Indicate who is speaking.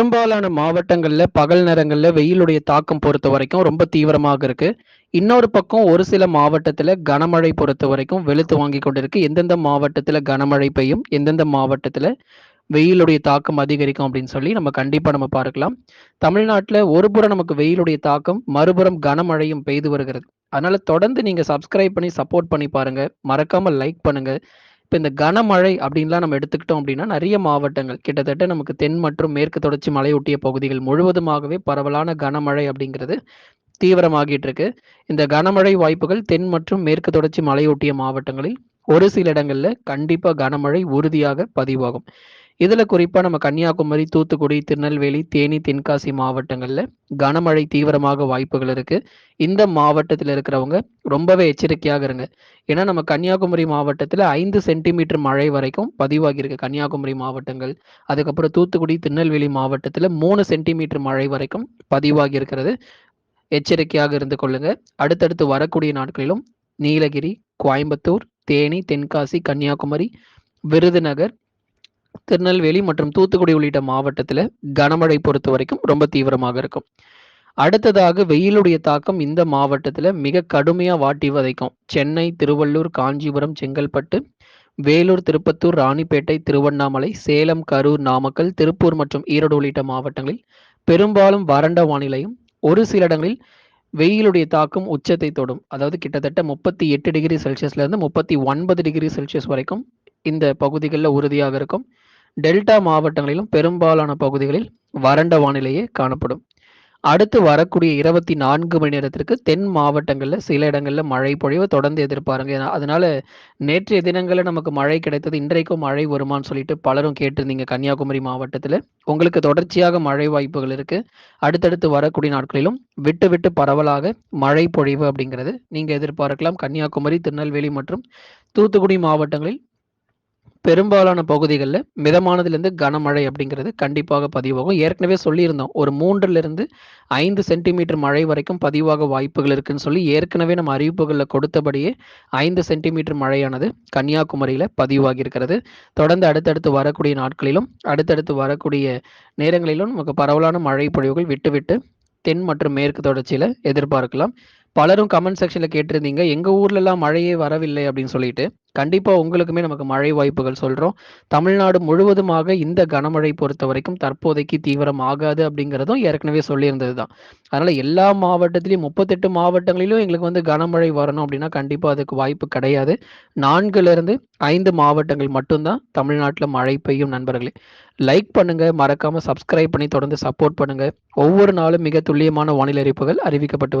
Speaker 1: பெரும்பாலான மாவட்டங்களில் பகல் நேரங்களில் வெயிலுடைய தாக்கம் பொறுத்த வரைக்கும் ரொம்ப தீவிரமாக இருக்கு. இன்னொரு பக்கம் ஒரு சில மாவட்டத்தில் கனமழை பொறுத்த வரைக்கும் வெளுத்து வாங்கி கொண்டிருக்கு. எந்தெந்த மாவட்டத்தில் கனமழை பெய்யும், எந்தெந்த மாவட்டத்தில் வெயிலுடைய தாக்கம் அதிகரிக்கும் அப்படின்னு சொல்லி நம்ம கண்டிப்பாக நம்ம பார்க்கலாம். தமிழ்நாட்டுல ஒருபுறம் நமக்கு வெயிலுடைய தாக்கம், மறுபுறம் கனமழையும் பெய்து வருகிறது. அதனால தொடர்ந்து நீங்க சப்ஸ்கிரைப் பண்ணி சப்போர்ட் பண்ணி பாருங்க. மறக்காமல் லைக் பண்ணுங்க. இப்போ இந்த கனமழை அப்படின்லாம் நம்ம எடுத்துக்கிட்டோம் அப்படின்னா, நிறைய மாவட்டங்கள் கிட்டத்தட்ட நமக்கு தென் மற்றும் மேற்கு தொடர்ச்சி மலையொட்டிய பகுதிகள் முழுவதுமாகவே பரவலான கனமழை அப்படிங்கிறது தீவிரமாகிட்டு இருக்கு. இந்த கனமழை வாய்ப்புகள் தென் மற்றும் மேற்கு தொடர்ச்சி மலையொட்டிய மாவட்டங்களில் ஒரு சில இடங்கள்ல கண்டிப்பா கனமழை உறுதியாக பதிவாகும். இதில் குறிப்பாக நம்ம கன்னியாகுமரி, தூத்துக்குடி, திருநெல்வேலி, தேனி, தென்காசி மாவட்டங்களில் கனமழை தீவிரமாக வாய்ப்புகள் இருக்குது இந்த மாவட்டத்தில் இருக்கிறவங்க ரொம்பவே எச்சரிக்கையாக இருங்க. ஏன்னா நம்ம கன்னியாகுமரி மாவட்டத்தில் ஐந்து சென்டிமீட்டர் மழை வரைக்கும் பதிவாகியிருக்கு. கன்னியாகுமரி மாவட்டங்கள், அதுக்கப்புறம் தூத்துக்குடி, திருநெல்வேலி மாவட்டத்தில் மூணு சென்டிமீட்டர் மழை வரைக்கும் பதிவாகி இருக்கிறது. எச்சரிக்கையாக இருந்து கொள்ளுங்க. அடுத்தடுத்து வரக்கூடிய நாட்களிலும் நீலகிரி, கோயம்புத்தூர், தேனி, தென்காசி, கன்னியாகுமரி, விருதுநகர், திருநெல்வேலி மற்றும் தூத்துக்குடி உள்ளிட்ட மாவட்டத்தில் கனமழை பொறுத்த வரைக்கும் ரொம்ப தீவிரமாக இருக்கும். அடுத்ததாக வெயிலுடைய தாக்கம் இந்த மாவட்டத்தில் மிக கடுமையாக வாட்டி வதைக்கும். சென்னை, திருவள்ளூர், காஞ்சிபுரம், செங்கல்பட்டு, வேலூர், திருப்பத்தூர், ராணிப்பேட்டை, திருவண்ணாமலை, சேலம், கரூர், நாமக்கல், திருப்பூர் மற்றும் ஈரோடு உள்ளிட்ட மாவட்டங்களில் பெரும்பாலும் வறண்ட வானிலையும், ஒரு சில இடங்களில் வெயிலுடைய தாக்கம் உச்சத்தை தொடும். அதாவது கிட்டத்தட்ட 38 டிகிரி செல்சியஸ்லேருந்து முப்பத்தி ஒன்பது டிகிரி செல்சியஸ் வரைக்கும் இந்த பகுதிகளில் உறுதியாக இருக்கும். டெல்டா மாவட்டங்களிலும் பெரும்பாலான பகுதிகளில் வறண்ட வானிலையே காணப்படும். அடுத்து வரக்கூடிய 24 மணி நேரத்திற்கு தென் மாவட்டங்களில் சில இடங்களில் மழை பொழிவு தொடர்ந்து எதிர்பாருங்க. அதனால நேற்றைய தினங்களில் நமக்கு மழை கிடைத்தது. இன்றைக்கும் மழை வருமான்னு சொல்லிட்டு பலரும் கேட்டிருந்தீங்க கன்னியாகுமரி மாவட்டத்தில் உங்களுக்கு தொடர்ச்சியாக மழை வாய்ப்புகள் இருக்கு. அடுத்தடுத்து வரக்கூடிய நாட்களிலும் விட்டு விட்டு பரவலாக மழை பொழிவு அப்படிங்கிறது நீங்க எதிர்பார்க்கலாம். கன்னியாகுமரி, திருநெல்வேலி மற்றும் தூத்துக்குடி மாவட்டங்களில் பெரும்பாலான பகுதிகளில் மிதமானதுலேருந்து கனமழை அப்படிங்கிறது கண்டிப்பாக பதிவாகும். ஏற்கனவே சொல்லியிருந்தோம். ஒரு 3லிருந்து 5 சென்டிமீட்டர் மழை வரைக்கும் பதிவாக வாய்ப்புகள் இருக்குன்னு சொல்லி ஏற்கனவே நம்ம அறிவிப்புகளில் கொடுத்தபடியே ஐந்து சென்டிமீட்டர் மழையானது கன்னியாகுமரியில் பதிவாகி இருக்கிறது. தொடர்ந்து அடுத்தடுத்து வரக்கூடிய நாட்களிலும், அடுத்தடுத்து வரக்கூடிய நேரங்களிலும் நமக்கு பரவலான மழை பொழிவுகள் விட்டுவிட்டு தென் மற்றும் மேற்கு தொடர்ச்சியில் எதிர்பார்க்கலாம். பலரும் கமெண்ட் செக்ஷனில் கேட்டிருந்தீங்க. எங்கள் ஊர்லலாம் மழையே வரவில்லை அப்படின்னு சொல்லிட்டு. கண்டிப்பா உங்களுக்குமே நமக்கு மழை வாய்ப்புகள் சொல்றோம். தமிழ்நாடு முழுவதுமாக இந்த கனமழை பொறுத்த வரைக்கும் தற்போதைக்கு தீவிரம் ஆகாது அப்படிங்கிறதும் ஏற்கனவே சொல்லியிருந்தது தான். அதனால எல்லா மாவட்டத்திலையும் முப்பத்தெட்டு மாவட்டங்களிலும் எங்களுக்கு வந்து கனமழை வரணும் அப்படின்னா கண்டிப்பா அதுக்கு வாய்ப்பு கிடையாது. 4லிருந்து 5 மாவட்டங்கள் மட்டும்தான் தமிழ்நாட்டில் மழை பெய்யும் நண்பர்களே. லைக் பண்ணுங்க. மறக்காம சப்ஸ்கிரைப் பண்ணி தொடர்ந்து சப்போர்ட் பண்ணுங்க. ஒவ்வொரு நாளும் மிக துல்லியமான வானிலை அறிவிப்புகள் அறிவிக்கப்பட்டு